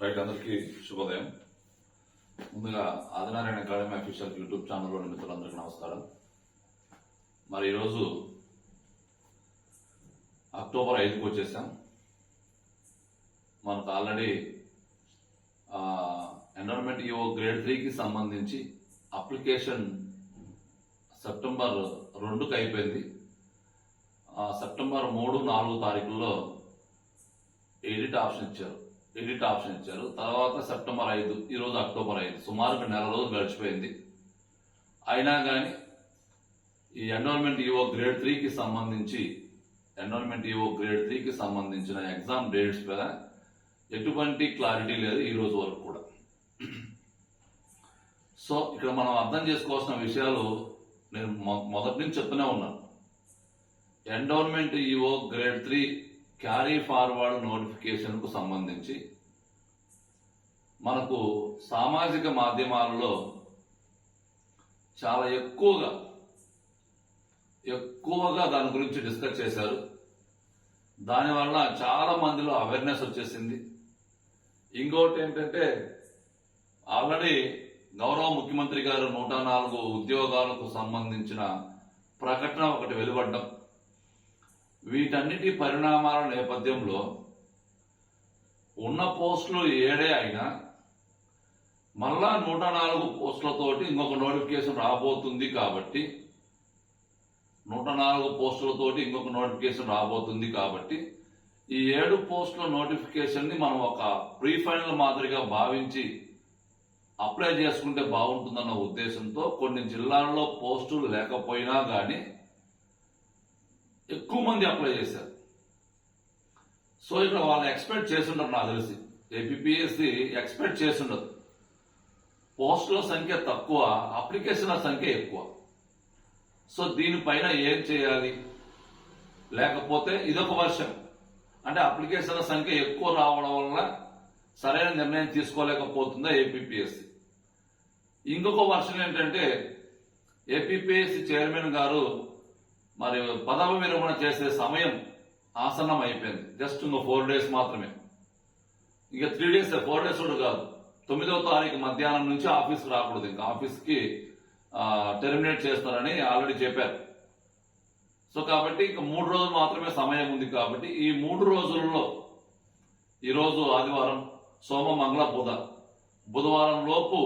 Right అందరికీ శుభోదయం. ముందుగా ఆదినారాయణ అకాడమీ అఫీషియల్ యూట్యూబ్ ఛానల్లోని మిత్రులందరికీ నమస్కారం. మరి ఈరోజు అక్టోబర్ ఐదుకి వచ్చేసాం. మనకు ఆల్రెడీ ఎన్విరాన్మెంట్ ఈఓ గ్రేడ్ త్రీకి సంబంధించి అప్లికేషన్ సెప్టెంబర్ రెండుకి అయిపోయింది. సెప్టెంబర్ మూడు నాలుగు తారీఖుల్లో ఎడిట్ ఆప్షన్ ఇచ్చారు. ఎడిట్ ఆప్షన్ ఇచ్చారు. తర్వాత సెప్టెంబర్ ఐదు ఈరోజు అక్టోబర్ ఐదు. సుమారుగా నెల రోజులు గడిచిపోయింది. అయినా కానీ ఈ ఎన్రోల్మెంట్ ఈఓ గ్రేడ్ త్రీకి సంబంధించి ఎన్రోల్మెంట్ ఈఓ గ్రేడ్ త్రీకి సంబంధించిన ఎగ్జామ్ డేట్స్ మీద ఎటువంటి క్లారిటీ లేదు ఈ రోజు వరకు కూడా. సో ఇక్కడ మనం అర్థం చేసుకోవాల్సిన విషయాలు నేను మొ- మొదటి నుంచి చెప్తూనే ఉన్నాను. Endowment EO grade three carry forward నోటిఫికేషన్కు సంబంధించి మనకు సామాజిక మాధ్యమాలలో చాలా ఎక్కువగా ఎక్కువగా దాని గురించి డిస్కస్ చేశారు. దానివల్ల చాలా మందిలో అవేర్నెస్ వచ్చేసింది. ఇంకోటి ఏంటంటే ఆల్రెడీ గౌరవ ముఖ్యమంత్రి గారు నూట నాలుగు ఉద్యోగాలకు సంబంధించిన ప్రకటన ఒకటి వెలువడ్డం. వీటన్నిటి పరిణామాల నేపథ్యంలో ఉన్న పోస్టులు ఏడే అయినా మళ్ళా నూట నాలుగు పోస్టులతోటి ఇంకొక నోటిఫికేషన్ రాబోతుంది కాబట్టి నూట నాలుగు పోస్టులతోటి ఇంకొక నోటిఫికేషన్ రాబోతుంది కాబట్టి ఈ ఏడు పోస్టుల నోటిఫికేషన్ని మనం ఒక ప్రీ ఫైనల్ మాదిరిగా భావించి అప్లై చేసుకుంటే బాగుంటుందన్న ఉద్దేశంతో కొన్ని జిల్లాల్లో పోస్టులు లేకపోయినా కానీ ఎక్కువ మంది అప్లై చేశారు. సో ఇక్కడ వాళ్ళు ఎక్స్పెక్ట్ చేస్తుంటారు నాకు తెలిసి. ఏపీఎస్సి ఎక్స్పెక్ట్ చేస్తుండదు పోస్టుల సంఖ్య తక్కువ అప్లికేషన్ల సంఖ్య ఎక్కువ. సో దీనిపైన ఏం చేయాలి? లేకపోతే ఇదొక వర్షం అంటే అప్లికేషన్ల సంఖ్య ఎక్కువ రావడం వల్ల సరైన నిర్ణయం తీసుకోలేకపోతుందా ఏపీఎస్సి ఇంకొక వర్షన్ ఏంటంటే ఏపీఎస్సి చైర్మన్ గారు మరి పదవి విరమణ చేసే సమయం ఆసన్నం అయిపోయింది జస్ట్ ఇంకో ఫోర్ డేస్ మాత్రమే. ఇక త్రీ డేస్ ఫోర్ డేస్ కూడా కాదు. తొమ్మిదవ తారీఖు మధ్యాహ్నం నుంచి ఆఫీస్కి రాకూడదు ఇంకా. ఆఫీస్కి టెర్మినేట్ చేస్తారని ఆల్రెడీ చెప్పారు. సో కాబట్టి ఇంకా మూడు రోజులు మాత్రమే సమయం ఉంది కాబట్టి ఈ మూడు రోజుల్లో ఈరోజు ఆదివారం సోమ మంగళ బుధ బుధవారం లోపు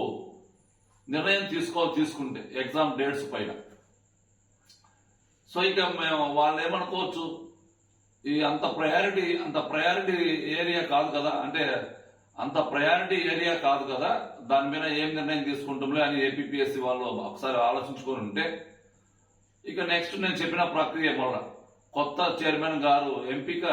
నిర్ణయం తీసుకో తీసుకుంటే ఎగ్జామ్ డేట్స్ పైన. సో ఇక మేము వాళ్ళు ఏమనుకోవచ్చు ఈ అంత ప్రయారిటీ అంత ప్రయారిటీ ఏరియా కాదు కదా. అంటే అంత ప్రయారిటీ ఏరియా కాదు కదా. దాని మీద ఏం నిర్ణయం తీసుకుంటాంలే అని ఏపీఎస్సి వాళ్ళు ఒకసారి ఆలోచించుకొని ఉంటే ఇక నెక్స్ట్ నేను చెప్పిన ప్రక్రియ మళ్ళా. కొత్త చైర్మన్ గారు ఎంపిక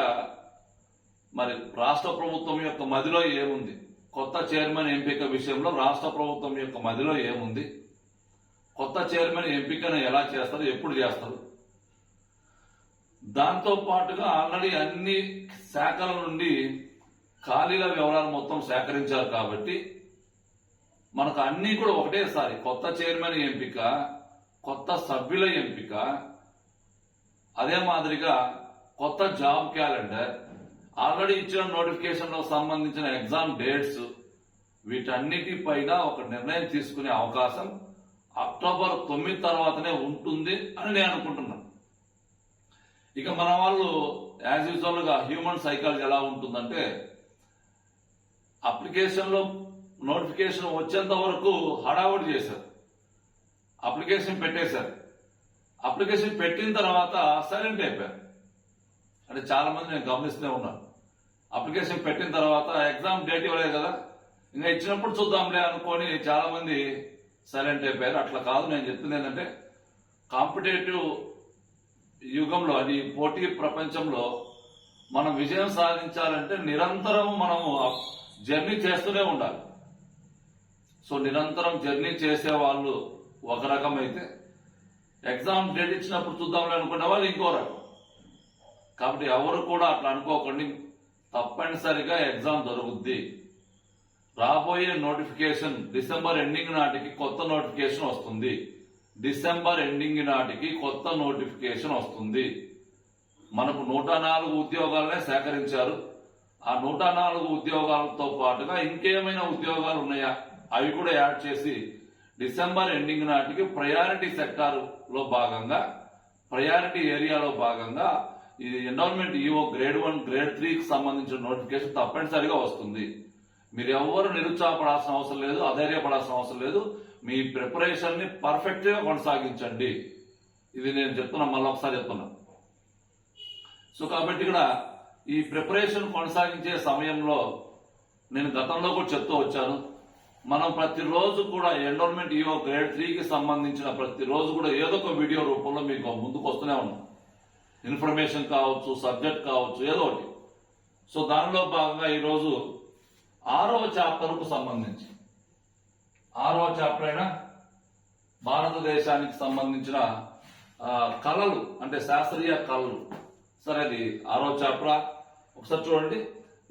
మరి రాష్ట్ర ప్రభుత్వం యొక్క మదిలో ఏముంది? కొత్త చైర్మన్ ఎంపిక విషయంలో రాష్ట్ర ప్రభుత్వం యొక్క మదిలో ఏముంది? కొత్త చైర్మన్ ఎంపికను ఎలా చేస్తారు? ఎప్పుడు చేస్తారు? దాంతో పాటుగా ఆల్రెడీ అన్ని శాఖల నుండి ఖాళీల వివరాలు మొత్తం సేకరించారు కాబట్టి మనకు అన్ని కూడా ఒకటేసారి. కొత్త చైర్మన్ ఎంపిక కొత్త సభ్యుల ఎంపిక అదే మాదిరిగా కొత్త జాబ్ క్యాలెండర్ ఆల్రెడీ ఇచ్చిన నోటిఫికేషన్లో సంబంధించిన ఎగ్జామ్ డేట్స్ వీటన్నిటిపైన ఒక నిర్ణయం తీసుకునే అవకాశం అక్టోబర్ తొమ్మిది తర్వాతనే ఉంటుంది అని నేను అనుకుంటున్నాను ఇక మన వాళ్ళు యాజ్ యూజువల్గా హ్యూమన్ సైకాలజీ ఎలా ఉంటుందంటే అప్లికేషన్లో నోటిఫికేషన్ వచ్చేంత వరకు హడావుడి చేశారు. అప్లికేషన్ పెట్టేశారు. అప్లికేషన్ పెట్టిన తర్వాత సైలెంట్ అయిపోయారు. అంటే చాలా మంది నేను గమనిస్తూనే ఉన్నాను. అప్లికేషన్ పెట్టిన తర్వాత ఎగ్జామ్ డేట్ ఇవ్వలేదు కదా? ఇంకా ఇచ్చినప్పుడు చూద్దాంలే అనుకొని చాలా మంది సైలెంట్ అయిపోయారు. అట్లా కాదు నేను చెప్తుంది ఏంటంటే కాంపిటేటివ్ యుగంలో అది పోటీ ప్రపంచంలో మనం విజయం సాధించాలంటే నిరంతరం మనము జర్నీ చేస్తూనే ఉండాలి. సో నిరంతరం జర్నీ చేసే వాళ్ళు ఒక రకం అయితే ఎగ్జామ్ డేట్ ఇచ్చినప్పుడు చూద్దాంలే అనుకునే వాళ్ళు ఇంకో రకం. కాబట్టి ఎవరు కూడా అట్లా అనుకోకండి. తప్పనిసరిగా ఎగ్జామ్ దొరుకుద్ది రాబోయే నోటిఫికేషన్ డిసెంబర్ ఎండింగ్ నాటికి కొత్త నోటిఫికేషన్ వస్తుంది. డిసెంబర్ ఎండింగ్ నాటికి కొత్త నోటిఫికేషన్ వస్తుంది. మనకు నూట నాలుగు ఉద్యోగాలనే సేకరించారు. ఆ నూట నాలుగు ఉద్యోగాలతో పాటుగా ఇంకేమైనా ఉద్యోగాలు ఉన్నాయా? అవి కూడా యాడ్ చేసి డిసెంబర్ ఎండింగ్ నాటికి ప్రయారిటీ సెక్టార్లో భాగంగా ప్రయారిటీ ఏరియాలో భాగంగా ఈ environment EO grade one grade త్రీకి సంబంధించిన నోటిఫికేషన్ తప్పనిసరిగా వస్తుంది. మీరు ఎవరు నిరుత్సాహపడాల్సిన అవసరం లేదు అధైర్యపడాల్సిన అవసరం లేదు. మీ ప్రిపరేషన్ని పర్ఫెక్ట్గా కొనసాగించండి. ఇది నేను చెప్తున్నా మళ్ళీ ఒకసారి చెప్తున్నా. సో కాబట్టి ఇక్కడ ఈ ప్రిపరేషన్ కొనసాగించే సమయంలో నేను గతంలో కూడా చెప్తూ వచ్చాను. మనం ప్రతిరోజు కూడా ఎన్రోల్మెంట్ ఈఓ గ్రేడ్ త్రీకి సంబంధించిన ప్రతిరోజు కూడా ఏదో ఒక వీడియో రూపంలో మీకు ముందుకు వస్తూనే ఉన్నాం. ఇన్ఫర్మేషన్ కావచ్చు సబ్జెక్ట్ కావచ్చు ఏదో ఒకటి. సో దానిలో భాగంగా ఈరోజు ఆరవ చాప్టర్కు సంబంధించి ఆరో చాప్టర్ అయినా భారతదేశానికి సంబంధించిన కళలు అంటే శాస్త్రీయ కళలు. సరే అది ఆరో చాప్టర్ ఒకసారి చూడండి.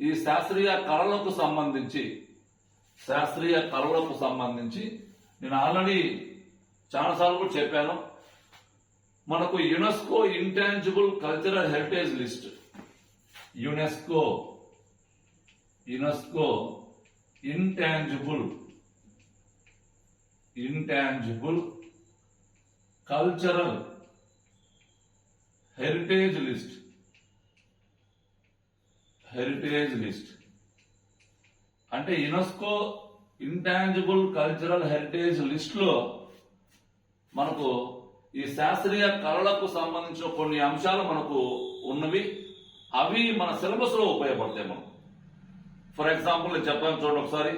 ఈ శాస్త్రీయ కళలకు సంబంధించి శాస్త్రీయ కళలకు సంబంధించి నేను ఆల్రెడీ చాలాసార్లు కూడా చెప్పాను. మనకు UNESCO intangible cultural heritage list. UNESCO UNESCO intangible intangible cultural heritage list heritage list అంటే యునెస్కో ఇంటాంజిబుల్ కల్చరల్ హెరిటేజ్ లిస్ట్లో మనకు ఈ శాస్త్రీయ కళలకు సంబంధించిన కొన్ని అంశాలు మనకు ఉన్నవి. అవి మన సిలబస్లో ఉపయోగపడతాయి మనం ఫర్ ఎగ్జాంపుల్ నేను చెప్తాను చూడండి ఒకసారి.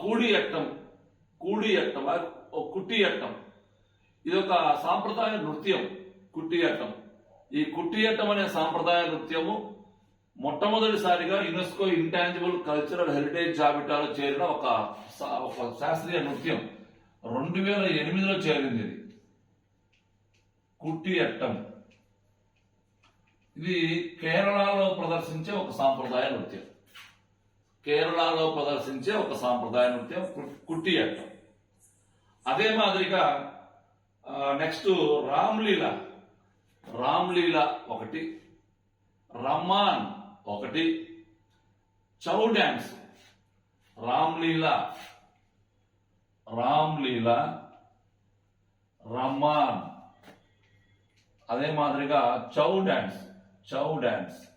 కూడియట్టం కుట్- కుట్టియట్టం కుట్టి ఇది ఒక సాంప్రదాయ నృత్యం కుట్టియట్టం ఈ కుట్టియట్టం అనే సాంప్రదాయ నృత్యము మొట్టమొదటిసారిగా యునెస్కో ఇంటాంజిబుల్ కల్చరల్ హెరిటేజ్ జాబితాలో చేరిన ఒక ఒక శాస్త్రీయ నృత్యం. రెండు వేల ఎనిమిదిలో చేరింది ఇది. కుట్టి అట్టం ఇది కేరళలో ప్రదర్శించే ఒక సాంప్రదాయ నృత్యం. కేరళలో ప్రదర్శించే ఒక సాంప్రదాయ నృత్యం కు- కుట్టి అట్టం. అదే మాదిరిగా నెక్స్ట్ రామ్లీల రామ్లీల ఒకటి రమ్మాన్ ఒకటి చౌ డ్యాన్స్ రామ్లీల రామ్లీల రమ్మాన్. అదే మాదిరిగా Chhau dance Chhau dance.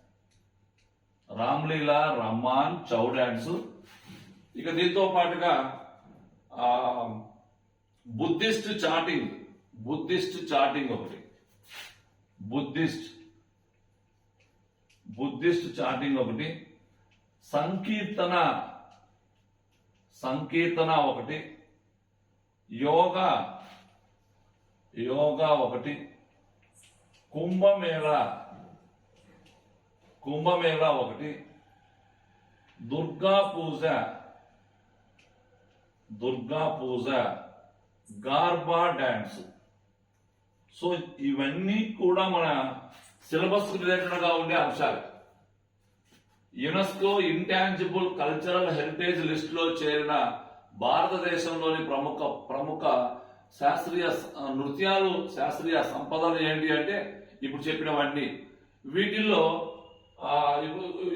Ramlila Ramman Chhau dance ఇక దీంతో పాటుగా బుద్ధిస్ట్ చాటింగ్ బుద్ధిస్ట్ చాటింగ్ ఒకటి. బుద్ధిస్ట్ బుద్ధిస్ట్ చాటింగ్ ఒకటి. సంకీర్తన సంకీర్తన ఒకటి. యోగా యోగా ఒకటి. కుంభమేళ కుంభమేళ ఒకటి దుర్గా పూజ దుర్గా పూజ గార్బా డ్యాన్స్ సో ఇవన్నీ కూడా మన సిలబస్ రిలేటెడ్గా ఉండే అంశాలు. యునెస్కో ఇంటాంజిబుల్ కల్చరల్ హెరిటేజ్ లిస్టులో చేరిన భారతదేశంలోని ప్రముఖ ప్రముఖ శాస్త్రీయ నృత్యాలు శాస్త్రీయ సంపదలు ఏంటి అంటే ఇప్పుడు చెప్పినవన్నీ. వీటిల్లో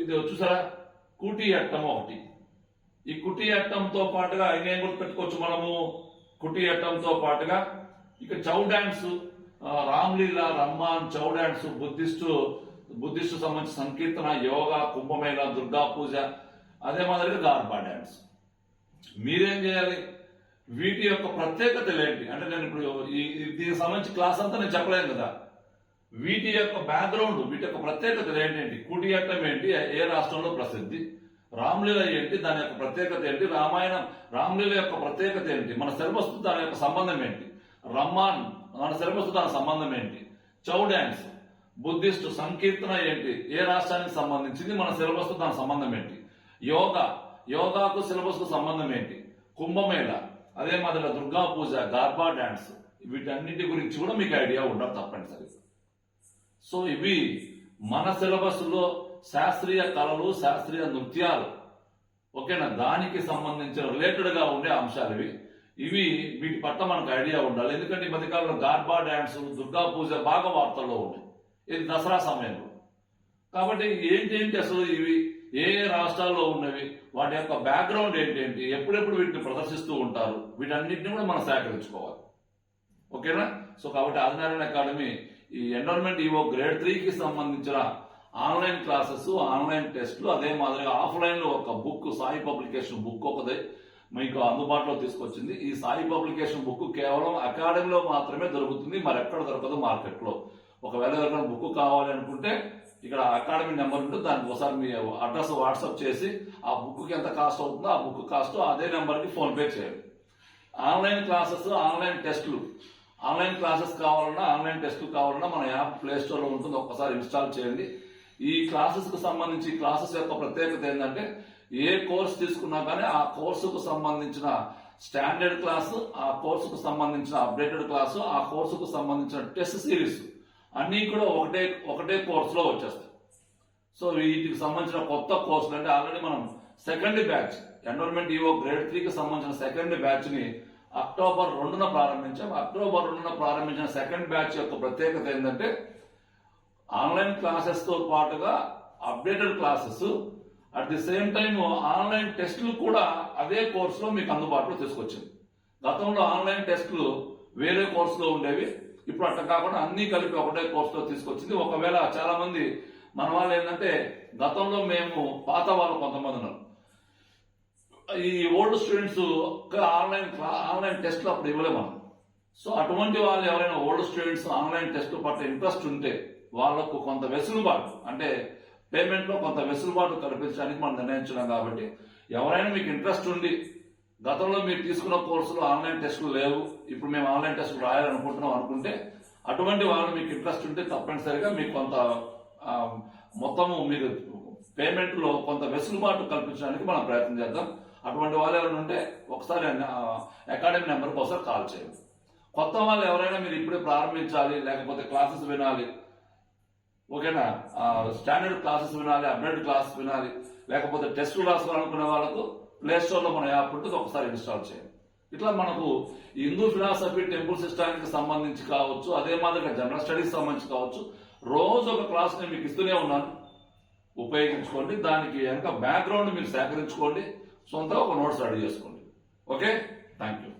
ఇది చూసారా కూటి అట్టం ఒకటి. ఈ కుటీ అట్టంతో పాటుగా ఇంకేం గుర్తుపెట్టుకోవచ్చు మనము? కుటీ అట్టంతో పాటుగా ఇక Chhau dance Ramlila Ramman Chhau dance Buddhist Buddhist సంబంధించిన సంకీర్తన యోగా కుంభమేళ దుర్గా పూజ అదే మాదిరిగా గార్బా డాన్స్. మీరేం చేయాలి? వీటి యొక్క ప్రత్యేకతలు ఏంటి? అంటే నేను ఇప్పుడు ఈ- దీనికి సంబంధించి క్లాస్ అంతా నేను చెప్పలేను కదా. వీటి యొక్క బ్యాక్గ్రౌండ్ వీటి యొక్క ప్రత్యేకతలు ఏంటి కుటియట్టం ఏంటి? ఏ రాష్ట్రంలో ప్రసిద్ధి? రామ్లీల ఏంటి? దాని యొక్క ప్రత్యేకత ఏంటి? రామాయణం రామ్లీల యొక్క ప్రత్యేకత ఏంటి? మన సిలబస్ దాని యొక్క సంబంధం ఏంటి? రమ్మాన్ మన సిలబస్ దాని సంబంధం ఏంటి? చౌ డ్యాన్స్ బుద్ధిస్ట్ సంకీర్తన ఏంటి? ఏ రాష్ట్రానికి సంబంధించింది? మన సిలబస్ దాని సంబంధం ఏంటి? యోగా యోగాకు సిలబస్కు సంబంధం ఏంటి? కుంభమేళ అదే మాదిరిగా దుర్గా పూజ గార్బా డ్యాన్స్ వీటన్నిటి గురించి కూడా మీకు ఐడియా ఉండాలి తప్పనిసరిగా. సో ఇవి మన సిలబస్లో శాస్త్రీయ కళలు శాస్త్రీయ నృత్యాలు. ఓకేనా? దానికి సంబంధించిన రిలేటెడ్గా ఉండే అంశాలు ఇవి. ఇవి వీటి పట్ల మనకు ఐడియా ఉండాలి. ఎందుకంటే ఈ మధ్యకాలంలో గార్బా డ్యాన్స్ దుర్గా పూజ బాగా వార్తల్లో ఉన్నాయి. ఇది దసరా సమయంలో. కాబట్టి ఏంటి అసలు ఇవి? ఏ ఏ రాష్ట్రాల్లో ఉన్నవి? వాటి యొక్క బ్యాక్గ్రౌండ్ ఏంటేంటి ఎప్పుడెప్పుడు వీటిని ప్రదర్శిస్తూ ఉంటారు? వీటన్నిటిని కూడా మనం సేకరించుకోవాలి. ఓకేనా? సో కాబట్టి ఆదినారాయణ అకాడమీ ఈ ఎన్రోల్మెంట్ ఈవో గ్రేడ్ త్రీకి సంబంధించిన ఆన్లైన్ క్లాసెస్ ఆన్లైన్ టెస్ట్లు అదే మాదిరిగా ఆఫ్లైన్లో ఒక బుక్ సాయి పబ్లికేషన్ బుక్ ఒకదే మీకు అందుబాటులో తీసుకొచ్చింది. ఈ సాయి పబ్లికేషన్ బుక్ కేవలం అకాడమీలో మాత్రమే దొరుకుతుంది మరి ఎక్కడ దొరకదు మార్కెట్లో ఒకవేళ ఎవరికైనా బుక్ కావాలి అనుకుంటే ఇక్కడ అకాడమీ నెంబర్ ఉంటుంది దానికి ఒకసారి మీ అడ్రస్ వాట్సాప్ చేసి ఆ బుక్కి ఎంత కాస్ట్ అవుతుందో ఆ బుక్ కాస్ట్ అదే నెంబర్కి ఫోన్పే చేయండి. ఆన్లైన్ క్లాసెస్ ఆన్లైన్ టెస్టులు ఆన్లైన్ క్లాసెస్ కావాలన్నా ఆన్లైన్ టెస్ట్ కావాలన్నా మన యాప్ ప్లే స్టోర్ ఉంటుంది. ఒక్కసారి ఇన్స్టాల్ చేయండి. ఈ క్లాసెస్కు సంబంధించి క్లాసెస్ యొక్క ప్రత్యేకత ఏంటంటే ఏ కోర్స్ తీసుకున్నా కానీ ఆ కోర్సుకు సంబంధించిన స్టాండర్డ్ క్లాసు ఆ కోర్సుకు సంబంధించిన అప్డేటెడ్ క్లాసు ఆ కోర్సుకు సంబంధించిన టెస్ట్ సిరీస్ అన్నీ కూడా ఒకటే ఒకటే కోర్సులో వచ్చేస్తాయి. సో వీటికి సంబంధించిన కొత్త కోర్సులు అంటే ఆల్రెడీ మనం second batch enrolment EO grade త్రీకి సంబంధించిన సెకండ్ బ్యాచ్ని అక్టోబర్ రెండున ప్రారంభించాం. అక్టోబర్ రెండున ప్రారంభించిన సెకండ్ బ్యాచ్ యొక్క ప్రత్యేకత ఏంటంటే ఆన్లైన్ క్లాసెస్తో పాటుగా updated classes at the same time online టెస్టులు కూడా అదే కోర్సులో మీకు అందుబాటులో తీసుకొచ్చింది గతంలో ఆన్లైన్ టెస్టులు వేరే కోర్సులో ఉండేవి. ఇప్పుడు అట్లా కాకుండా అన్ని కలిపి ఒకటే కోర్సులో తీసుకొచ్చింది. ఒకవేళ చాలా మంది మన వాళ్ళు ఏంటంటే గతంలో మేము పాత వాళ్ళు కొంతమంది ఉన్నారు. ఈ ఓల్డ్ స్టూడెంట్స్ ఆన్లైన్ ఆన్లైన్ టెస్ట్లు అప్పుడు ఇవ్వలేము మనం. సో అటువంటి వాళ్ళు ఎవరైనా ఓల్డ్ స్టూడెంట్స్ ఆన్లైన్ టెస్ట్ పట్ల ఇంట్రెస్ట్ ఉంటే వాళ్ళకు కొంత వెసులుబాటు అంటే పేమెంట్లో కొంత వెసులుబాటు కల్పించడానికి మనం నిర్ణయించున్నాం కాబట్టి ఎవరైనా మీకు ఇంట్రెస్ట్ ఉండి గతంలో మీరు తీసుకున్న కోర్సులు ఆన్లైన్ టెస్టులు లేవు ఇప్పుడు మేము ఆన్లైన్ టెస్టులు రాయాలనుకుంటున్నాం అనుకుంటే అటువంటి వాళ్ళు మీకు ఇంట్రెస్ట్ ఉంటే తప్పనిసరిగా మీకు కొంత మొత్తము మీరు పేమెంట్లో కొంత వెసులుబాటు కల్పించడానికి మనం ప్రయత్నం చేద్దాం. అటువంటి వాళ్ళు ఎవరైనా ఉంటే ఒకసారి అకాడమీ నెంబర్కి ఒకసారి కాల్ చేయండి. కొత్త వాళ్ళు ఎవరైనా మీరు ఇప్పుడే ప్రారంభించాలి లేకపోతే క్లాసెస్ వినాలి ఓకేనా? స్టాండర్డ్ క్లాసెస్ వినాలి అప్డేట్ క్లాసెస్ వినాలి లేకపోతే టెస్ట్ రాసుకోవాలనుకునే వాళ్ళకు ప్లే స్టోర్ మన యాప్ ఉంటుంది ఒకసారి ఇన్స్టాల్ చేయండి. ఇట్లా మనకు హిందూ ఫిలాసఫీ టెంపుల్ సిస్టానికి సంబంధించి కావచ్చు అదే మాదిరిగా జనరల్ స్టడీస్ సంబంధించి కావచ్చు రోజు ఒక క్లాస్ నేను మీకు ఇస్తూనే ఉన్నాను. ఉపయోగించుకోండి దానికి వెనక బ్యాక్గ్రౌండ్ మీరు సేకరించుకోండి సొంతగా ఒక నోట్స్ రెడీ చేసుకోండి. ఓకే? Thank you